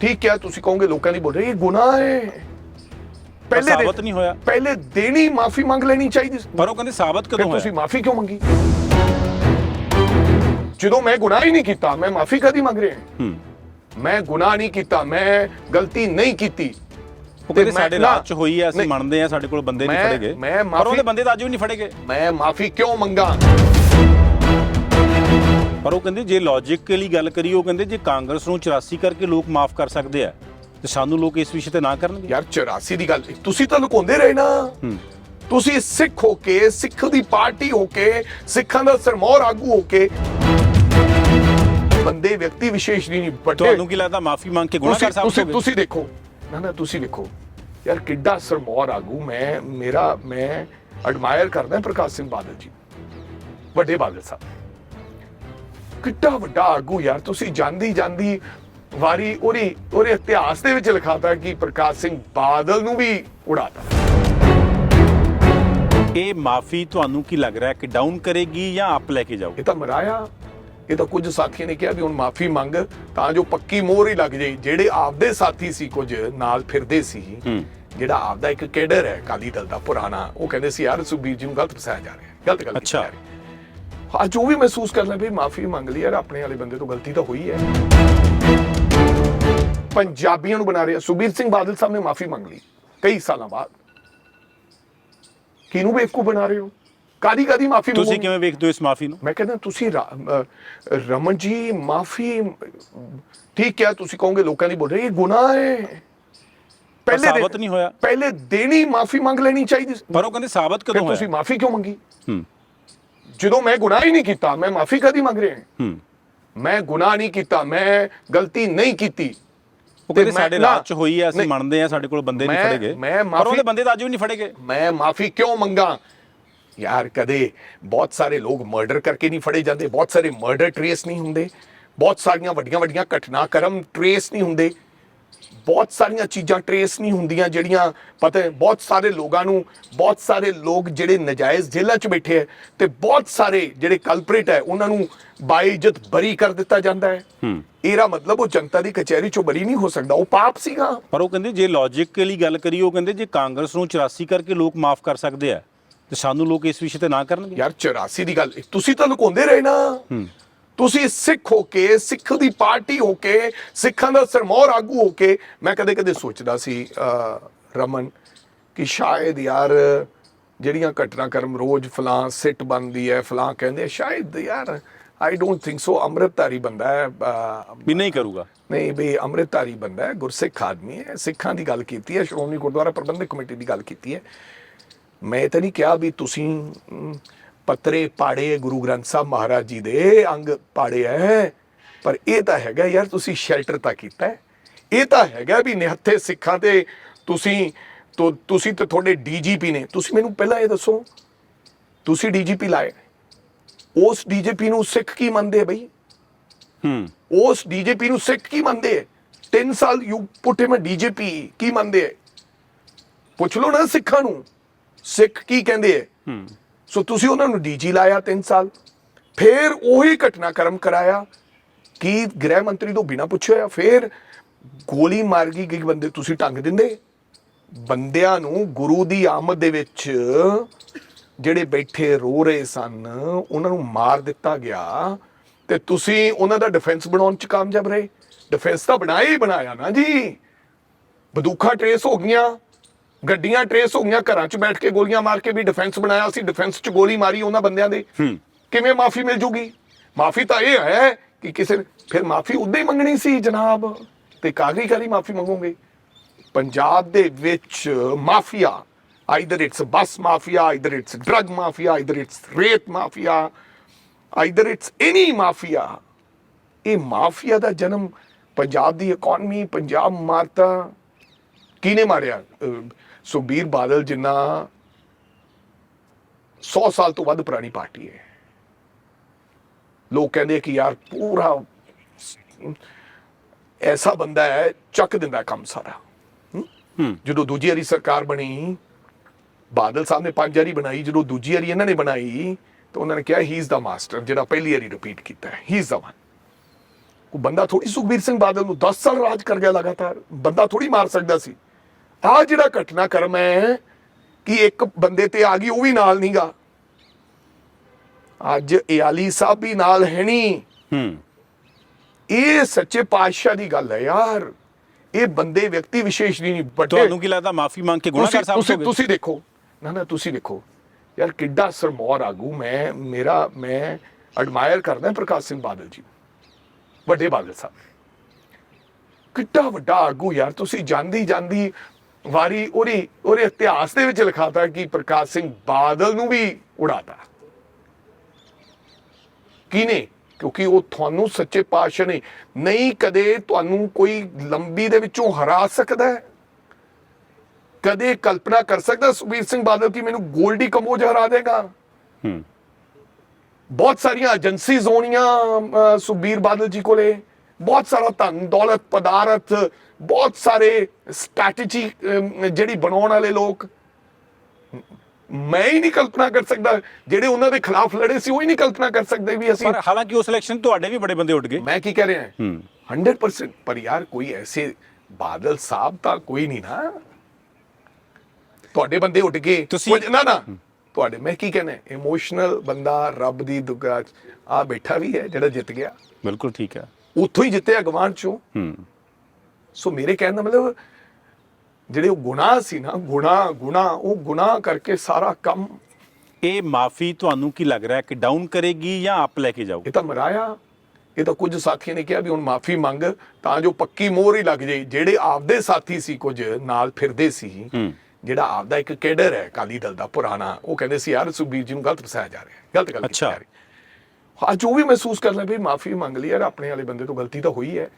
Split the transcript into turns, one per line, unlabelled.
ਠੀਕ ਹੈ ਤੁਸੀਂ ਕਹੋਗੇ ਲੋਕਾਂ ਦੀ ਬੋਲ ਰਹੇ ਇਹ ਗੁਨਾਹ ਹੈ। ਦੇ-
ਸਾਬਤ ਨਹੀਂ ਹੋਇਆ।
ਪਹਿਲੇ ਦੇਣੀ ਮਾਫੀ ਮੰਗ ਲੈਣੀ ਚਾਹੀਦੀ ਸੀ।
ਪਰ ਉਹ ਕਹਿੰਦੇ ਸਾਬਤ
ਫਿਰ
ਕਦੋਂ
ਤੁਸੀਂ
ਹੋਇਆ?
ਮਾਫੀ ਕਿਉਂ ਮੰਗੀ? ਜਦੋਂ ਮੈਂ ਗੁਨਾਹ ਹੀ ਨਹੀਂ ਕੀਤਾ ਮੈਂ ਮਾਫੀ ਕਦੀ ਮੰਗ ਰਿਹਾ?
ਹੂੰ।
ਮੈਂ ਗੁਨਾਹ ਨਹੀਂ ਕੀਤਾ ਮੈਂ ਗਲਤੀ ਨਹੀਂ ਕੀਤੀ।
ਉਹ ਕਹਿੰਦੇ
ਤੇ ਮੈਂ-
ਸਾਡੇ
ਨਾ,
ਰਾਜ ਚ ਹੋਈ ਹੈ ਅਸੀਂ
ਨਹੀਂ।
ਮੰਨਦੇ ਆ ਸਾਡੇ ਕੋਲ ਬੰਦੇ ਨਹੀਂ
ਮੈਂ-
ਫੜੇ ਗਏ
ਮੈਂ
ਪਰ ਉਹਦੇ ਬੰਦੇ ਤਾਂ ਅੱਜ ਵੀ ਨਹੀਂ ਫੜੇ ਗਏ
ਮੈਂ ਮਾਫੀ ਕਿਉਂ ਮੰਗਾ?
ਪਰ ਉਹ ਕਹਿੰਦੇ ਜੇ ਲੌਜੀਕਲੀ ਗੱਲ ਕਰੀ ਉਹ ਕਹਿੰਦੇ ਜੇ ਕਾਂਗਰਸ ਨੂੰ 84 ਕਰਕੇ ਲੋਕ ਮਾਫ ਕਰ ਸਕਦੇ ਆ ਤੇ ਸਾਨੂੰ ਲੋਕ ਇਸ ਵਿਸ਼ੇ ਤੇ ਨਾ ਕਰਨਗੇ।
ਯਾਰ 84 ਦੀ ਗੱਲ ਤੁਸੀਂ ਤਾਂ ਲੁਕਾਉਂਦੇ ਰਹੇ ਨਾ। ਤੁਸੀਂ ਸਿੱਖ ਹੋ ਕੇ ਸਿੱਖ ਦੀ ਪਾਰਟੀ ਹੋ ਕੇ ਸਿੱਖਾਂ ਦਾ ਸਰਮੌਰ ਆਗੂ ਹੋ ਕੇ। ਬੰਦੇ ਵਿਅਕਤੀ ਵਿਸ਼ੇਸ਼ ਨਹੀਂ ਵੱਡੇ
ਤੁਹਾਨੂੰ ਕੀ ਲੱਗਦਾ ਮਾਫੀ ਮੰਗ ਕੇ ਗੁਨਾਹਗਰ ਸਾਹਿਬ
ਤੁਸੀਂ ਤੁਸੀਂ ਦੇਖੋ। ਨਾ ਨਾ ਤੁਸੀਂ ਦੇਖੋ। ਯਾਰ ਕਿੱਡਾ ਸਰਮੌਰ ਆਗੂ ਮੈਂ ਮੇਰਾ ਮੈਂ ਐਡਮਾਇਰ ਕਰਦਾ ਪ੍ਰਕਾਸ਼ ਸਿੰਘ ਬਾਦਲ ਜੀ। ਵੱਡੇ ਬਾਦਲ ਸਾਹਿਬ। ਕਿੱਡਾ ਵੱਡਾ ਆਗੂ ਯਾਰ ਤੁਸੀਂ ਜਾਂਦੀ ਜਾਂਦੀ ਵਾਰੀ ਉਹਦੀ ਉਹਦੇ ਇਤਿਹਾਸ ਦੇ ਵਿੱਚ ਲਿਖਾਤਾ ਕਿ ਪ੍ਰਕਾਸ਼ ਸਿੰਘ ਬਾਦਲ ਨੂੰ ਵੀ ਉਡਾਤਾ।
ਇਹ ਮਾਫੀ ਤੁਹਾਨੂੰ ਕੀ ਲੱਗ ਰਿਹਾ ਕਿ ਡਾਊਨ ਕਰੇਗੀ ਜਾਂ ਅਪ ਲੈ ਕੇ ਜਾਊਗੀ?
ਇਹ ਤਾਂ ਮਰਾਇਆ। ਇਹ ਤਾਂ ਕੁਝ ਸਾਥੀਆਂ ਨੇ ਕਿਹਾ ਵੀ ਹੁਣ ਮਾਫੀ ਮੰਗ ਤਾਂ ਜੋ ਪੱਕੀ ਮੋਹਰ ਹੀ ਲੱਗ ਜਾਈ ਜਿਹੜੇ ਆਪਦੇ ਸਾਥੀ ਸੀ ਕੁਝ ਨਾਲ ਫਿਰਦੇ ਸੀ ਜਿਹੜਾ ਆਪਦਾ ਇੱਕ ਕੇਡਰ ਹੈ ਕਾਲੀ ਦਲ ਦਾ ਪੁਰਾਣਾ ਉਹ ਕਹਿੰਦੇ ਸੀ ਯਾਰ ਸੁਖਬੀਰ ਜੀ ਨੂੰ ਗਲਤ ਫਸਾਇਆ ਜਾ ਰਿਹਾ ਗਲਤ ਗੱਲ
ਅੱਛਾ।
ਹਾਂ ਜੋ ਵੀ ਮਹਿਸੂਸ ਕਰ ਲੈ ਵੀ ਮਾਫੀ ਮੰਗ ਲਈ ਯਾਰ ਆਪਣੇ ਵਾਲੇ ਬੰਦੇ ਤੋਂ ਗਲਤੀ ਤਾਂ ਹੋਈ ਹੈ। ਪੰਜਾਬੀਆਂ ਨੂੰ ਬਣਾ ਰਿਹਾ ਸੁਖਬੀਰ ਸਿੰਘ ਬਾਦਲ ਸਾਹਿਬ ਨੇ ਮਾਫੀ ਮੰਗ ਲਈ ਕਈ ਸਾਲਾਂ ਬਾਅਦ। ਕਿਹਨੂੰ ਬੇਵਕੂਫ ਬਣਾ ਰਹੇ ਹੋ? ਕਾਦੀ ਕਾਦੀ ਮਾਫੀ
ਤੁਸੀਂ ਕਿਵੇਂ ਵੇਖਦੇ ਹੋ ਇਸ ਮਾਫੀ ਨੂੰ?
ਮੈਂ ਕਹਿੰਦਾ ਤੁਸੀਂ ਰਮਨ ਜੀ ਮਾਫੀ ਠੀਕ ਹੈ ਤੁਸੀਂ ਕਹੋਗੇ ਲੋਕਾਂ ਦੀ ਬੋਲ ਰਹੇ ਇਹ ਗੁਨਾਹ ਹੈ। ਦੇ-
ਸਾਬਤ ਨਹੀਂ ਹੋਇਆ।
ਪਹਿਲੇ ਦੇਣੀ ਮਾਫੀ ਮੰਗ ਲੈਣੀ ਚਾਹੀਦੀ ਸੀ।
ਪਰ ਉਹ ਕਹਿੰਦੇ ਸਾਬਤ ਕਦੋਂ
ਤੁਸੀਂ ਮਾਫੀ ਕਿਉਂ ਮੰਗੀ?
ਹੂੰ।
ਜਦੋਂ ਮੈਂ ਗੁਨਾਹ ਹੀ ਨਹੀਂ ਕੀਤਾ ਮੈਂ ਮਾਫੀ ਕਦੀ ਮੰਗ ਰਿਹਾ
ਹੂੰ।
ਮੈਂ ਗੁਨਾਹ ਨਹੀਂ ਕੀਤਾ ਮੈਂ ਗਲਤੀ ਨਹੀਂ ਕੀਤੀ। ਤੇ
ਸਾਡੇ ਰਾਜ ਚ ਹੋਈ ਹੈ ਅਸੀਂ। ਮੰਨਦੇ ਆ ਸਾਡੇ ਕੋਲ ਬੰਦੇ ਨਹੀਂ ਫੜੇ ਗਏ
ਮੈਂ
ਪਰ
ਮਾਫ਼ੀ-
ਉਹਦੇ ਬੰਦੇ ਤਾਂ ਅੱਜ ਵੀ ਨਹੀਂ ਫੜੇ ਗਏ
ਮੈਂ ਮਾਫੀ ਕਿਉਂ ਮੰਗਾ? ਯਾਰ ਕਦੇ ਬਹੁਤ ਸਾਰੇ ਲੋਕ ਮਰਡਰ ਕਰਕੇ ਨਹੀਂ ਫੜੇ ਜਾਂਦੇ ਬਹੁਤ ਸਾਰੇ ਮਰਡਰ ਟ੍ਰੇਸ ਨਹੀਂ ਹੁੰਦੇ ਬਹੁਤ ਸਾਰੀਆਂ ਵੱਡੀਆਂ ਵੱਡੀਆਂ ਘਟਨਾਕ੍ਰਮ ਟ੍ਰੇਸ ਨਹੀਂ ਹੁੰਦੇ। ਬਹੁਤ ਸਾਰੀਆਂ ਚੀਜ਼ਾਂ ਟ੍ਰੇਸ ਨਹੀਂ ਹੁੰਦੀਆਂ ਜਿਹੜੀਆਂ ਪਤਾ ਹੈ ਬਹੁਤ ਸਾਰੇ ਲੋਕਾਂ ਨੂੰ ਬਹੁਤ ਸਾਰੇ ਲੋਕ ਜਿਹੜੇ ਨਜਾਇਜ਼ ਜੇਲ੍ਹਾਂ 'ਚ ਬੈਠੇ ਹੈ ਤੇ ਬਹੁਤ ਸਾਰੇ ਜਿਹੜੇ ਕਲਪਰੇਟ ਹੈ ਉਹਨਾਂ ਨੂੰ ਬਾਇਜ਼ਤ ਬਰੀ ਕਰ ਦਿੱਤਾ ਜਾਂਦਾ ਹੈ।
ਹੂੰ।
ਇਹਦਾ ਮਤਲਬ ਉਹ ਜਨਤਾ ਦੀ ਕਚਹਿਰੀ 'ਚੋਂ ਬਰੀ ਨਹੀਂ ਹੋ ਸਕਦਾ ਉਹ ਪਾਪ ਸੀਗਾ।
ਪਰ ਉਹ ਕਹਿੰਦੇ ਜੇ ਲੌਜੀਕਲੀ ਗੱਲ ਕਰੀ ਉਹ ਕਹਿੰਦੇ ਜੇ ਕਾਂਗਰਸ ਨੂੰ 84 ਕਰਕੇ ਲੋਕ ਮਾਫ ਕਰ ਸਕਦੇ ਆ ਤੇ ਸਾਨੂੰ ਲੋਕ ਇਸ ਵਿਸ਼ੇ ਤੇ ਨਾ ਕਰਨਗੇ।
ਯਾਰ 84 ਦੀ ਗੱਲ ਤੁਸੀਂ ਤਾਂ ਲੁਕਾਉਂਦੇ ਰਹੇ ਨਾ। ਤੁਸੀਂ ਸਿੱਖ ਹੋ ਕੇ ਸਿੱਖ ਦੀ ਪਾਰਟੀ ਹੋ ਕੇ ਸਿੱਖਾਂ ਦਾ ਸਰਮੌਰ ਆਗੂ ਹੋ ਕੇ ਮੈਂ ਕਦੇ ਕਦੇ ਸੋਚਦਾ ਸੀ ਰਮਨ ਕਿ ਸ਼ਾਇਦ ਯਾਰ ਜਿਹੜੀਆਂ ਘਟਨਾਕ੍ਰਮ ਰੋਜ਼ ਫਲਾਂ ਸਿੱਟ ਬਣਦੀ ਹੈ ਫਲਾਂ ਕਹਿੰਦੇ ਸ਼ਾਇਦ ਯਾਰ ਆਈ ਡੋਨਟ ਥਿੰਕ ਸੋ ਅੰਮ੍ਰਿਤਧਾਰੀ ਬੰਦਾ ਹੈ
ਵੀ ਨਹੀਂ ਕਰੂਗਾ।
ਨਹੀਂ ਵੀ ਅੰਮ੍ਰਿਤਧਾਰੀ ਬੰਦਾ ਹੈ ਗੁਰਸਿੱਖ ਆਦਮੀ ਹੈ ਸਿੱਖਾਂ ਦੀ ਗੱਲ ਕੀਤੀ ਹੈ ਸ਼੍ਰੋਮਣੀ ਗੁਰਦੁਆਰਾ ਪ੍ਰਬੰਧਕ ਕਮੇਟੀ ਦੀ ਗੱਲ ਕੀਤੀ ਹੈ। ਮੈਂ ਤਾਂ ਨਹੀਂ ਕਿਹਾ ਵੀ ਤੁਸੀਂ ਪੱਤਰੇ ਪਾੜੇ ਗੁਰੂ ਗ੍ਰੰਥ ਸਾਹਿਬ ਮਹਾਰਾਜ ਜੀ ਦੇ ਅੰਗ ਪਾੜੇ ਐ। ਪਰ ਇਹ ਤਾਂ ਹੈਗਾ ਯਾਰ ਤੁਸੀਂ ਸ਼ੈਲਟਰ ਤਾਂ ਕੀਤਾ। ਇਹ ਤਾਂ ਹੈਗਾ ਵੀ ਨਿਹੱਥੇ ਸਿੱਖਾਂ ਤੇ ਤੁਸੀਂ ਤੁ- ਤੁਸੀਂ ਤੇ ਤੁਹਾਡੇ ਡੀਜੀਪੀ ਨੇ। ਤੁਸੀਂ ਮੈਨੂੰ ਪਹਿਲਾਂ ਇਹ ਦੱਸੋ ਤੁਸੀਂ ਡੀਜੀਪੀ ਲਾਏ ਉਸ ਡੀਜੀਪੀ ਨੂੰ ਸਿੱਖ ਕੀ ਮੰਨਦੇ ਬਈ?
ਹੂੰ।
ਉਸ ਡੀਜੀਪੀ ਨੂੰ ਸਿੱਖ ਕੀ ਮੰਨਦੇ 3 ਸਾਲ ਯੂ ਪੁੱਟ ਹਿਮ ਡੀਜੀਪੀ ਕੀ ਮੰਨਦੇ ਪੁੱਛ ਲਓ ਨਾ ਸਿੱਖਾਂ ਨੂੰ। ਸਿੱਖ ਕੀ ਕਹਿੰਦੇ ਹੂੰ। ਸੋ ਤੁਸੀਂ ਉਹਨਾਂ ਨੂੰ ਡੀਜੀ ਲਾਇਆ 3 ਸਾਲ। ਫਿਰ ਉਹੀ ਘਟਨਾਕ੍ਰਮ ਕਰਾਇਆ ਕੀ ਗ੍ਰਹਿ ਮੰਤਰੀ ਤੋਂ ਬਿਨਾ ਪੁੱਛਿਆ ਫਿਰ ਗੋਲੀ ਮਾਰ ਗਈ ਕਿ ਬੰਦੇ ਤੁਸੀਂ ਟੰਗ ਦਿੰਦੇ? ਬੰਦਿਆਂ ਨੂੰ ਗੁਰੂ ਦੀ ਆਮਦ ਦੇ ਵਿੱਚ ਜਿਹੜੇ ਬੈਠੇ ਰੋ ਰਹੇ ਸਨ, ਉਹਨਾਂ ਨੂੰ ਮਾਰ ਦਿੱਤਾ ਗਿਆ ਤੇ ਤੁਸੀਂ ਉਹਨਾਂ ਦਾ ਡਿਫੈਂਸ ਬਣਾਉਣ ਚ ਕਾਮਯਾਬ ਰਹੇ। ਡਿਫੈਂਸ ਤਾਂ ਬਣਾਇਆ ਹੀ ਬਣਾਇਆ ਨਾ ਜੀ। ਬੰਦੂਖਾਂ ਟਰੇਸ ਹੋ ਗਈਆਂ। ਗੱਡੀਆਂ ਟਰੇਸ ਹੋ ਗਈਆਂ ਘਰਾਂ 'ਚ ਬੈਠ ਕੇ ਗੋਲੀਆਂ ਮਾਰ ਕੇ ਵੀ ਡਿਫੈਂਸ ਬਣਾਇਆ ਸੀ ਡਿਫੈਂਸ 'ਚ ਗੋਲੀ ਮਾਰੀ ਉਹਨਾਂ ਬੰਦਿਆਂ ਦੇ ਕਿਵੇਂ ਮਾਫੀ ਮਿਲ ਜੂਗੀ? ਮਾਫੀ ਤਾਂ ਇਹ ਹੈ ਕਿ ਕਿਸੇ ਫਿਰ ਮਾਫੀ ਉਦੋਂ ਹੀ ਮੰਗਣੀ ਸੀ ਜਨਾਬ। ਤੇ ਕਾਗਰੀ ਕਾਲੀ ਮਾਫੀ ਮੰਗੋਗੇ? ਪੰਜਾਬ ਦੇ ਵਿੱਚ mafia either it's bus mafia either it's drug mafia either it's rape mafia either it's any mafia. ਇਹ ਮਾਫੀਆ ਦਾ ਜਨਮ ਪੰਜਾਬ ਦੀ ਇਕਨੋਮੀ ਪੰਜਾਬ ਮਾਰਤਾ। ਕਿਹਨੇ ਮਾਰਿਆ? ਸੁਖਬੀਰ ਬਾਦਲ ਜਿੰਨਾ 100 ਸਾਲ ਤੋਂ ਵੱਧ ਪੁਰਾਣੀ ਪਾਰਟੀ ਹੈ। ਲੋਕ ਕਹਿੰਦੇ ਕਿ ਯਾਰ ਪੂਰਾ ਐਸਾ ਬੰਦਾ ਹੈ ਚੱਕ ਦਿੰਦਾ ਕੰਮ ਸਾਰਾ। ਜਦੋਂ ਦੂਜੀ ਵਾਰੀ ਸਰਕਾਰ ਬਣੀ ਬਾਦਲ ਸਾਹਿਬ ਨੇ ਪੰਜ ਵਾਰੀ ਬਣਾਈ ਜਦੋਂ ਦੂਜੀ ਵਾਰੀ ਇਹਨਾਂ ਨੇ ਬਣਾਈ ਤਾਂ ਉਹਨਾਂ ਨੇ ਕਿਹਾ ਹੀ ਇਜ਼ ਦਾ ਮਾਸਟਰ ਜਿਹੜਾ ਪਹਿਲੀ ਵਾਰੀ ਰਿਪੀਟ ਕੀਤਾ ਹੈ। ਹੀ ਇਜ਼ ਦਾ ਵਨ ਕੋਈ ਬੰਦਾ ਥੋੜੀ ਸੁਖਬੀਰ ਸਿੰਘ ਬਾਦਲ ਨੂੰ 10 ਸਾਲ ਰਾਜ ਕਰ ਗਿਆ ਲਗਾਤਾਰ। ਬੰਦਾ ਥੋੜੀ ਮਾਰ ਸਕਦਾ ਸੀ। ਆ ਜਿਹੜਾ ਘਟਨਾਕ੍ਰਮ ਹੈ ਕਿ ਇੱਕ ਬੰਦੇ ਤੇ ਆ ਗਈ ਉਹ ਵੀ ਨਾਲ ਨਹੀਂਗਾ। ਅੱਜ ਇਆਲੀ ਸਾਹਿਬ ਵੀ ਨਾਲ ਹੈ ਨਹੀਂ
ਹੂੰ।
ਇਹ ਸੱਚੇ ਪਾਤਸ਼ਾਹ ਦੀ ਗੱਲ ਹੈ ਯਾਰ। ਇਹ ਬੰਦੇ ਵਿਅਕਤੀ ਵਿਸ਼ੇਸ਼ ਨਹੀਂ ਵੱਡੇ
ਤੁਹਾਨੂੰ ਕੀ ਲੱਗਦਾ ਮਾਫੀ ਮੰਗ ਕੇ ਗੁਨਾਹਗਰ ਸਾਹਿਬ
ਤੁਸੀਂ ਤੁਸੀਂ ਦੇਖੋ। ਨਾ ਨਾ ਤੁਸੀਂ ਦੇਖੋ। ਯਾਰ ਕਿੱਡਾ ਸਰਮੌਰ ਆਗੂ ਮੈਂ ਮੇਰਾ ਮੈਂ ਐਡਮਾਇਰ ਕਰਦਾ ਪ੍ਰਕਾਸ਼ ਸਿੰਘ ਬਾਦਲ ਜੀ ਵੱਡੇ ਬਾਦਲ ਸਾਹਿਬ। ਕਿੱਡਾ ਵੱਡਾ ਆਗੂ ਯਾਰ ਤੁਸੀਂ ਜਾਂਦੀ ਜਾਂਦੀ ਵਾਰੀ ਉਹਦੀ ਉਹਦੇ ਇਤਿਹਾਸ ਦੇ ਵਿੱਚ ਲਿਖਾਤਾ ਕਿ ਪ੍ਰਕਾਸ਼ ਸਿੰਘ ਬਾਦਲ ਨੂੰ ਵੀ ਉਡਾਤਾ। ਕਿਨੇ ਕਿਉਂਕਿ ਉਹ ਤੁਹਾਨੂੰ ਸੱਚੇ ਪਾਤਸ਼ਾਹ ਨੇ। ਨਹੀਂ ਕਦੇ ਤੁਹਾਨੂੰ ਕੋਈ ਲੰਬੀ ਦੇ ਵਿੱਚੋਂ ਹਰਾ ਸਕਦਾ ਹੈ। ਕਦੇ ਕਲਪਨਾ ਕਰ ਸਕਦਾ ਸੁਖਬੀਰ ਸਿੰਘ ਬਾਦਲ ਕਿ ਮੈਨੂੰ ਗੋਲਡੀ ਕੰਬੋਜ ਹਰਾ ਦੇਗਾ।
ਹੂੰ।
ਬਹੁਤ ਸਾਰੀਆਂ ਏਜੰਸੀਜ਼ ਹੋਣੀਆਂ ਸੁਖਬੀਰ ਬਾਦਲ ਜੀ ਕੋਲੇ। ਬਹੁਤ ਸਾਰਾ ਧਨ ਦੌਲਤ ਪਦਾਰਥ ਬਹੁਤ ਸਾਰੇ ਸਟ੍ਰੈਟਜੀ ਜਿਹੜੀ ਬਣਾਉਣ ਵਾਲੇ ਲੋਕ। ਮੈਂ ਹੀ ਨਹੀਂ ਕਲਪਨਾ ਕਰ ਸਕਦਾ ਜਿਹੜੇ ਉਹਨਾਂ ਦੇ ਖਿਲਾਫ ਲੜੇ ਸੀ ਉਹ ਹੀ ਨਹੀਂ ਕਲਪਨਾ ਕਰ ਸਕਦੇ ਵੀ ਅਸੀਂ
ਪਰ ਹਾਲਾਂਕਿ ਉਸ ਇਲੈਕਸ਼ਨ ਤੁਹਾਡੇ ਵੀ ਬੜੇ ਬੰਦੇ ਉੱਡ ਗਏ।
ਮੈਂ ਕੀ ਕਹਿ ਰਿਹਾ?
ਹੂੰ।
100% ਪਰ ਯਾਰ ਕੋਈ ਐਸੇ ਬਾਦਲ ਸਾਹਿਬ ਤਾਂ ਕੋਈ ਨਹੀਂ ਨਾ। ਤੁਹਾਡੇ ਬੰਦੇ ਉੱਡ ਗਏ।
ਤੁਸੀਂ-
ਕੁਝ- ਨਾ ਨਾ। ਤੁਹਾਡੇ ਮੈਂ ਕੀ ਕਹਿਣਾ? ਇਮੋਸ਼ਨਲ ਬੰਦਾ ਰੱਬ ਦੀ ਦੁਗਾ ਆ ਬੈਠਾ ਵੀ ਹੈ ਜਿਹੜਾ ਜਿੱਤ ਗਿਆ।
ਬਿਲਕੁਲ ਠੀਕ ਹੈ।
ਉੱਥੋਂ ਹੀ ਜਿੱਤਿਆ ਗਵਾਂਢ ਚੋਂ।
ਹੂੰ।
ਸੋ ਮੇਰੇ ਕਹਿਣ ਦਾ ਮਤਲਬ ਜਿਹੜੇ ਉਹ ਗੁਨਾਹ ਸੀ ਨਾ ਗੁਨਾਹ ਗੁਨਾਹ ਉਹ ਗੁਨਾਹ ਕਰਕੇ ਸਾਰਾ ਕੰਮ
ਇਹ ਮਾਫੀ ਤੁਹਾਨੂੰ ਕੀ ਲੱਗ ਰਿਹਾ ਕਿ ਡਾਊਨ ਕਰੇਗੀ ਜਾਂ ਅਪ ਲੈ ਕੇ ਜਾਊਗੀ?
ਇਹ ਤਾਂ ਮਰਾਇਆ। ਇਹ ਤਾਂ ਕੁਝ ਸਾਥੀਆਂ ਨੇ ਕਿਹਾ ਵੀ ਹੁਣ ਮਾਫੀ ਮੰਗ ਤਾਂ ਜੋ ਪੱਕੀ ਮੋਹਰ ਹੀ ਲੱਗ ਜਾਏ। ਜਿਹੜੇ ਆਪਦੇ ਸਾਥੀ ਸੀ ਕੁਝ ਨਾਲ ਫਿਰਦੇ ਸੀ
ਹੂੰ।
ਜਿਹੜਾ ਆਪਦਾ ਇੱਕ ਕੇਡਰ ਹੈ ਅਕਾਲੀ ਦਲ ਦਾ ਪੁਰਾਣਾ ਉਹ ਕਹਿੰਦੇ ਸੀ ਯਾਰ ਸੁਖਬੀਰ ਜੀ ਨੂੰ ਗਲਤ ਫਸਾਇਆ ਜਾ ਰਿਹਾ ਗਲਤ ਗੱਲ ਕੀਤੀ
ਅੱਛਾ।
ਜਾ ਰਹੀ ਹੈ। ਅੱਜ ਉਹ ਵੀ ਮਹਿਸੂਸ ਕਰ ਲੈ ਵੀ ਮਾਫੀ ਮੰਗ ਲਈ ਯਾਰ, ਆਪਣੇ ਵਾਲੇ ਬੰਦੇ ਤੋਂ ਗਲਤੀ ਤਾਂ ਹੋਈ ਹੈ।